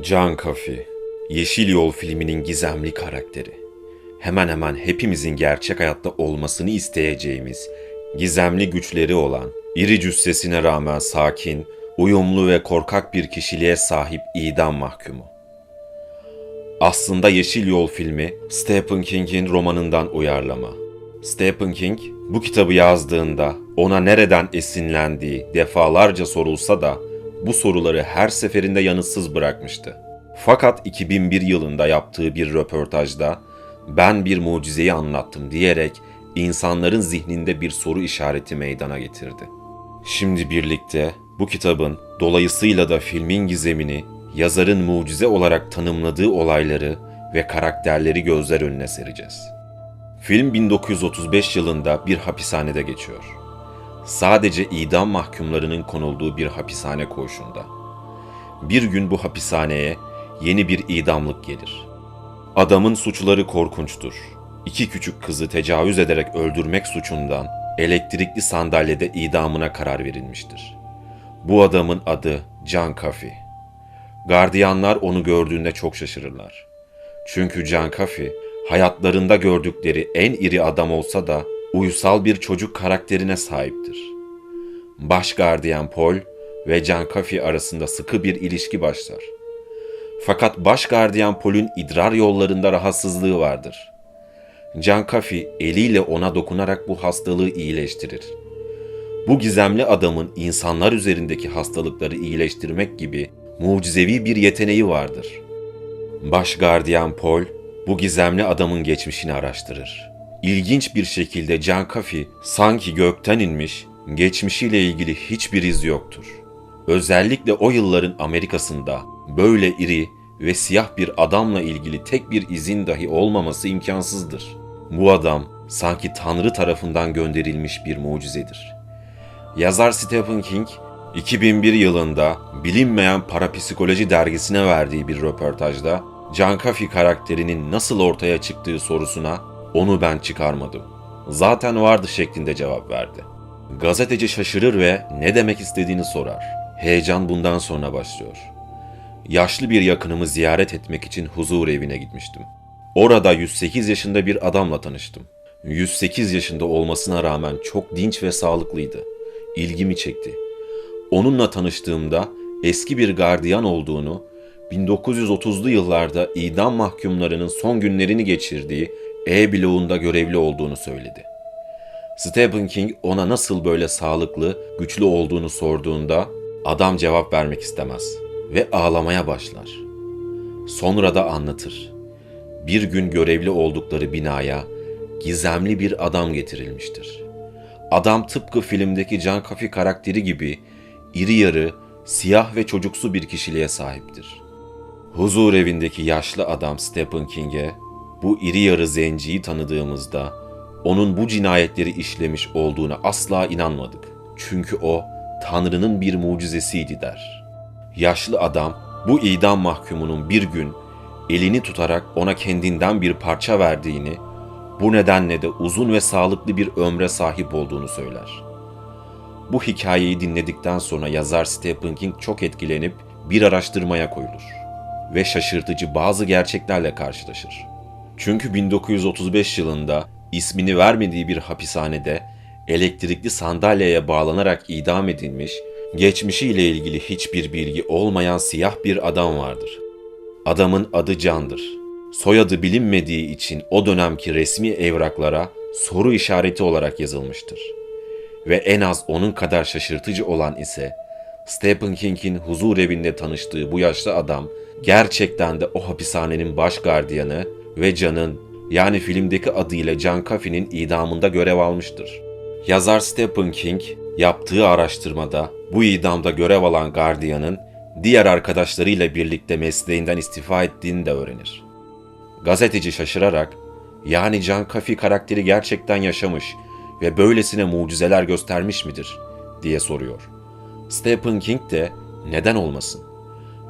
Can Kafi, Yeşil Yol filminin gizemli karakteri. Hemen hemen hepimizin gerçek hayatta olmasını isteyeceğimiz, gizemli güçleri olan, iri cüssesine rağmen sakin, uyumlu ve korkak bir kişiliğe sahip idam mahkumu. Aslında Yeşil Yol filmi Stephen King'in romanından uyarlama. Stephen King bu kitabı yazdığında ona nereden esinlendiği defalarca sorulsa da bu soruları her seferinde yanıtsız bırakmıştı. Fakat 2001 yılında yaptığı bir röportajda ben bir mucizeyi anlattım diyerek insanların zihninde bir soru işareti meydana getirdi. Şimdi birlikte bu kitabın dolayısıyla da filmin gizemini yazarın mucize olarak tanımladığı olayları ve karakterleri gözler önüne sereceğiz. Film 1935 yılında bir hapishanede geçiyor. Sadece idam mahkumlarının konulduğu bir hapishane koğuşunda. Bir gün bu hapishaneye yeni bir idamlık gelir. Adamın suçları korkunçtur. İki küçük kızı tecavüz ederek öldürmek suçundan elektrikli sandalyede idamına karar verilmiştir. Bu adamın adı Can Kafi. Gardiyanlar onu gördüğünde çok şaşırırlar. Çünkü Can Kafi hayatlarında gördükleri en iri adam olsa da uysal bir çocuk karakterine sahiptir. Baş gardiyan Paul ve Can Kafi arasında sıkı bir ilişki başlar. Fakat baş gardiyan Paul'ün idrar yollarında rahatsızlığı vardır. Can Kafi eliyle ona dokunarak bu hastalığı iyileştirir. Bu gizemli adamın insanlar üzerindeki hastalıkları iyileştirmek gibi mucizevi bir yeteneği vardır. Baş gardiyan Paul bu gizemli adamın geçmişini araştırır. İlginç bir şekilde Can Kafi sanki gökten inmiş, geçmişiyle ilgili hiçbir iz yoktur. Özellikle o yılların Amerika'sında böyle iri ve siyah bir adamla ilgili tek bir izin dahi olmaması imkansızdır. Bu adam sanki Tanrı tarafından gönderilmiş bir mucizedir. Yazar Stephen King 2001 yılında bilinmeyen parapsikoloji dergisine verdiği bir röportajda Can Kafi karakterinin nasıl ortaya çıktığı sorusuna onu ben çıkarmadım. Zaten vardı şeklinde cevap verdi. Gazeteci şaşırır ve ne demek istediğini sorar. Heyecan bundan sonra başlıyor. Yaşlı bir yakınımı ziyaret etmek için huzur evine gitmiştim. Orada 108 yaşında bir adamla tanıştım. 108 yaşında olmasına rağmen çok dinç ve sağlıklıydı. İlgimi çekti. Onunla tanıştığımda eski bir gardiyan olduğunu 1930'lu yıllarda idam mahkumlarının son günlerini geçirdiği E bloğunda görevli olduğunu söyledi. Stephen King ona nasıl böyle sağlıklı, güçlü olduğunu sorduğunda adam cevap vermek istemez ve ağlamaya başlar. Sonra da anlatır. Bir gün görevli oldukları binaya gizemli bir adam getirilmiştir. Adam tıpkı filmdeki Can Kafi karakteri gibi iri yarı, siyah ve çocuksu bir kişiliğe sahiptir. Huzur evindeki yaşlı adam Stephen King'e bu iri yarı zenciyi tanıdığımızda onun bu cinayetleri işlemiş olduğuna asla inanmadık. Çünkü o Tanrı'nın bir mucizesiydi der. Yaşlı adam bu idam mahkumunun bir gün elini tutarak ona kendinden bir parça verdiğini, bu nedenle de uzun ve sağlıklı bir ömre sahip olduğunu söyler. Bu hikayeyi dinledikten sonra yazar Stephen King çok etkilenip bir araştırmaya koyulur ve şaşırtıcı bazı gerçeklerle karşılaşır. Çünkü 1935 yılında ismini vermediği bir hapishanede elektrikli sandalyeye bağlanarak idam edilmiş, geçmişiyle ilgili hiçbir bilgi olmayan siyah bir adam vardır. Adamın adı Can'dır. Soyadı bilinmediği için o dönemki resmi evraklara soru işareti olarak yazılmıştır. Ve en az onun kadar şaşırtıcı olan ise Stephen King'in huzur evinde tanıştığı bu yaşlı adam gerçekten de o hapishanenin baş gardiyanı ve Can'ın yani filmdeki adıyla Can Kafi'nin idamında görev almıştır. Yazar Stephen King yaptığı araştırmada bu idamda görev alan gardiyanın diğer arkadaşlarıyla birlikte mesleğinden istifa ettiğini de öğrenir. Gazeteci şaşırarak yani Can Kafi karakteri gerçekten yaşamış ve böylesine mucizeler göstermiş midir diye soruyor. Stephen King de neden olmasın?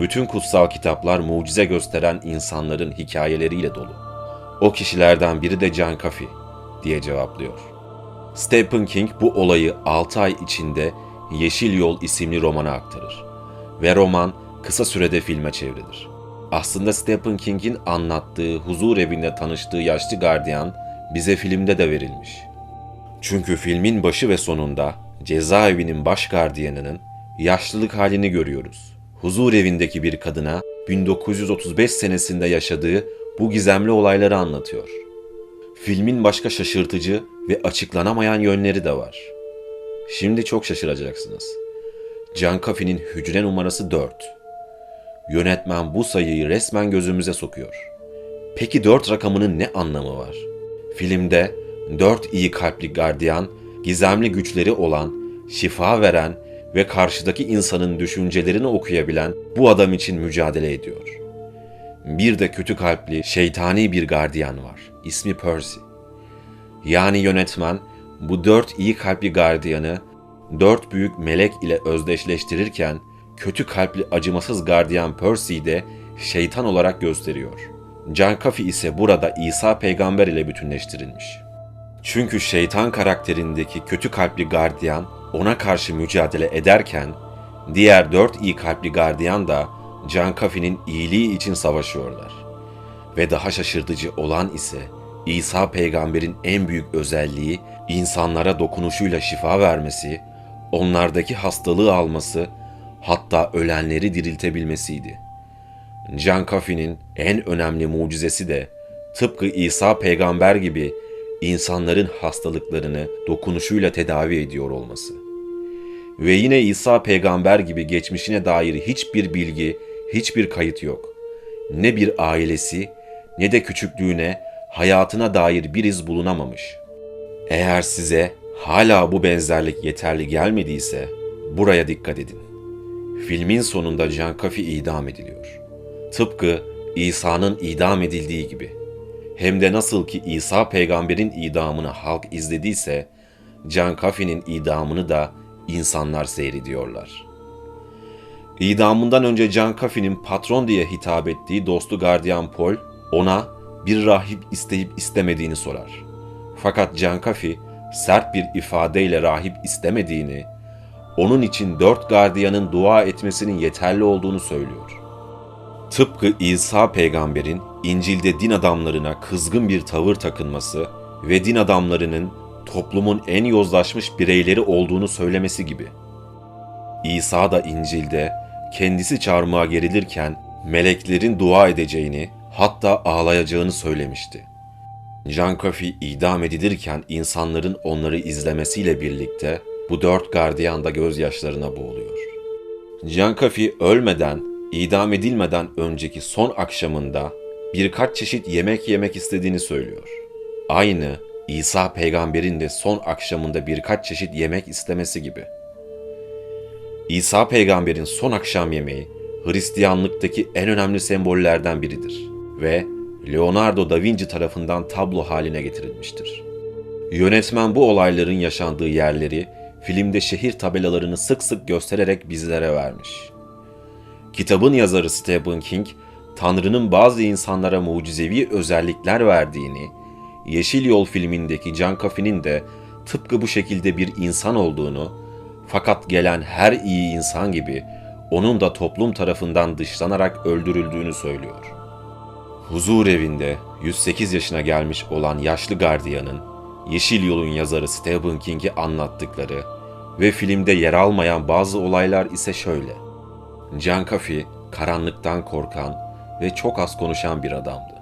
Bütün kutsal kitaplar mucize gösteren insanların hikayeleriyle dolu. O kişilerden biri de Can Kafi diye cevaplıyor. Stephen King bu olayı 6 ay içinde Yeşil Yol isimli romana aktarır. Ve roman kısa sürede filme çevrilir. Aslında Stephen King'in anlattığı huzur evinde tanıştığı yaşlı gardiyan bize filmde de verilmiş. Çünkü filmin başı ve sonunda cezaevinin baş gardiyanının yaşlılık halini görüyoruz. Huzur evindeki bir kadına 1935 senesinde yaşadığı bu gizemli olayları anlatıyor. Filmin başka şaşırtıcı ve açıklanamayan yönleri de var. Şimdi çok şaşıracaksınız. Can Kafi'nin hücre numarası 4. Yönetmen bu sayıyı resmen gözümüze sokuyor. Peki 4 rakamının ne anlamı var? Filmde 4 iyi kalpli gardiyan, gizemli güçleri olan, şifa veren ve karşıdaki insanın düşüncelerini okuyabilen bu adam için mücadele ediyor. Bir de kötü kalpli, şeytani bir gardiyan var. İsmi Percy. Yani yönetmen bu dört iyi kalpli gardiyanı dört büyük melek ile özdeşleştirirken kötü kalpli acımasız gardiyan Percy'yi de şeytan olarak gösteriyor. Can Kafi ise burada İsa peygamber ile bütünleştirilmiş. Çünkü şeytan karakterindeki kötü kalpli gardiyan ona karşı mücadele ederken diğer dört iyi kalpli gardiyan da Can Kafi'nin iyiliği için savaşıyorlar. Ve daha şaşırtıcı olan ise İsa peygamberin en büyük özelliği insanlara dokunuşuyla şifa vermesi, onlardaki hastalığı alması, hatta ölenleri diriltebilmesiydi. Can Kafi'nin en önemli mucizesi de tıpkı İsa peygamber gibi insanların hastalıklarını dokunuşuyla tedavi ediyor olması. Ve yine İsa peygamber gibi geçmişine dair hiçbir bilgi, hiçbir kayıt yok. Ne bir ailesi ne de küçüklüğüne, hayatına dair bir iz bulunamamış. Eğer size hala bu benzerlik yeterli gelmediyse buraya dikkat edin. Filmin sonunda Can Kafi idam ediliyor. Tıpkı İsa'nın idam edildiği gibi. Hem de nasıl ki İsa peygamberin idamını halk izlediyse, Can Kafi'nin idamını da insanlar seyrediyorlar. İdamından önce Can Kafi'nin patron diye hitap ettiği dostu gardiyan Paul, ona bir rahip isteyip istemediğini sorar. Fakat Can Kafi sert bir ifadeyle rahip istemediğini, onun için dört gardiyanın dua etmesinin yeterli olduğunu söylüyor. Tıpkı İsa peygamberin İncil'de din adamlarına kızgın bir tavır takınması ve din adamlarının toplumun en yozlaşmış bireyleri olduğunu söylemesi gibi. İsa da İncil'de kendisi çarmıha gerilirken meleklerin dua edeceğini hatta ağlayacağını söylemişti. Jean Coffey idam edilirken insanların onları izlemesiyle birlikte bu dört gardiyan da gözyaşlarına boğuluyor. Jean Coffey ölmeden, idam edilmeden önceki son akşamında birkaç çeşit yemek yemek istediğini söylüyor. Aynı İsa peygamberin de son akşamında birkaç çeşit yemek istemesi gibi. İsa peygamberin son akşam yemeği Hristiyanlıktaki en önemli sembollerden biridir ve Leonardo da Vinci tarafından tablo haline getirilmiştir. Yönetmen bu olayların yaşandığı yerleri filmde şehir tabelalarını sık sık göstererek bizlere vermiş. Kitabın yazarı Stephen King, Tanrı'nın bazı insanlara mucizevi özellikler verdiğini, Yeşil Yol filmindeki Can Kafi'nin de tıpkı bu şekilde bir insan olduğunu, fakat gelen her iyi insan gibi onun da toplum tarafından dışlanarak öldürüldüğünü söylüyor. Huzur evinde 108 yaşına gelmiş olan yaşlı gardiyanın Yeşil Yol'un yazarı Stephen King'i anlattıkları ve filmde yer almayan bazı olaylar ise şöyle. Can Kafi karanlıktan korkan ve çok az konuşan bir adamdı.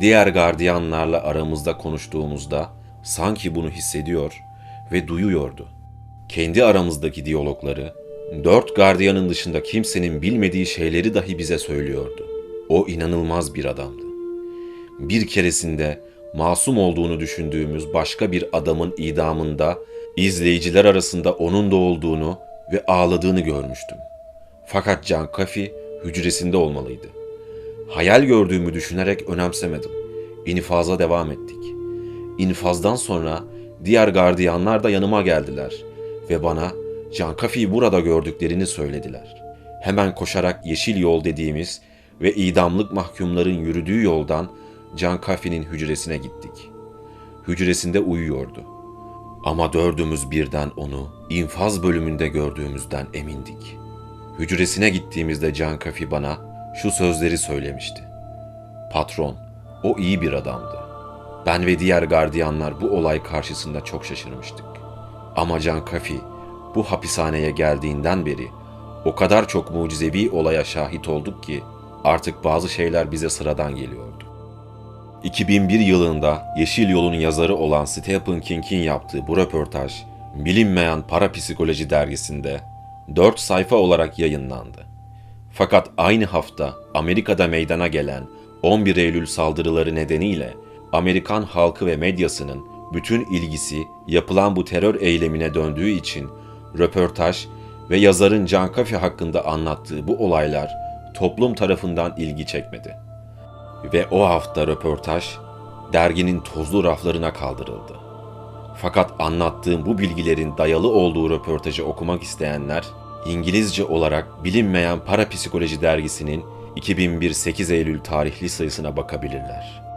Diğer gardiyanlarla aramızda konuştuğumuzda sanki bunu hissediyor ve duyuyordu. Kendi aramızdaki diyalogları, dört gardiyanın dışında kimsenin bilmediği şeyleri dahi bize söylüyordu. O inanılmaz bir adamdı. Bir keresinde masum olduğunu düşündüğümüz başka bir adamın idamında izleyiciler arasında onun da olduğunu ve ağladığını görmüştüm. Fakat Can Kafi hücresinde olmalıydı. Hayal gördüğümü düşünerek önemsemedim. İnfaza devam ettik. İnfazdan sonra diğer gardiyanlar da yanıma geldiler ve bana Can Kafi'yi burada gördüklerini söylediler. Hemen koşarak Yeşil Yol dediğimiz ve idamlık mahkumların yürüdüğü yoldan Can Kafi'nin hücresine gittik. Hücresinde uyuyordu. Ama dördümüz birden onu infaz bölümünde gördüğümüzden emindik. Hücresine gittiğimizde Can Kafi bana şu sözleri söylemişti. Patron, o iyi bir adamdı. Ben ve diğer gardiyanlar bu olay karşısında çok şaşırmıştık. Ama Can Kafi bu hapishaneye geldiğinden beri o kadar çok mucizevi olaya şahit olduk ki artık bazı şeyler bize sıradan geliyordu. 2001 yılında Yeşil Yol'un yazarı olan Stephen King'in yaptığı bu röportaj bilinmeyen Parapsikoloji dergisinde 4 sayfa olarak yayınlandı. Fakat aynı hafta Amerika'da meydana gelen 11 Eylül saldırıları nedeniyle Amerikan halkı ve medyasının bütün ilgisi yapılan bu terör eylemine döndüğü için röportaj ve yazarın Can Kafi hakkında anlattığı bu olaylar toplum tarafından ilgi çekmedi. Ve o hafta röportaj derginin tozlu raflarına kaldırıldı. Fakat anlattığım bu bilgilerin dayalı olduğu röportajı okumak isteyenler İngilizce olarak bilinmeyen Parapsikoloji dergisinin 2001 8 Eylül tarihli sayısına bakabilirler.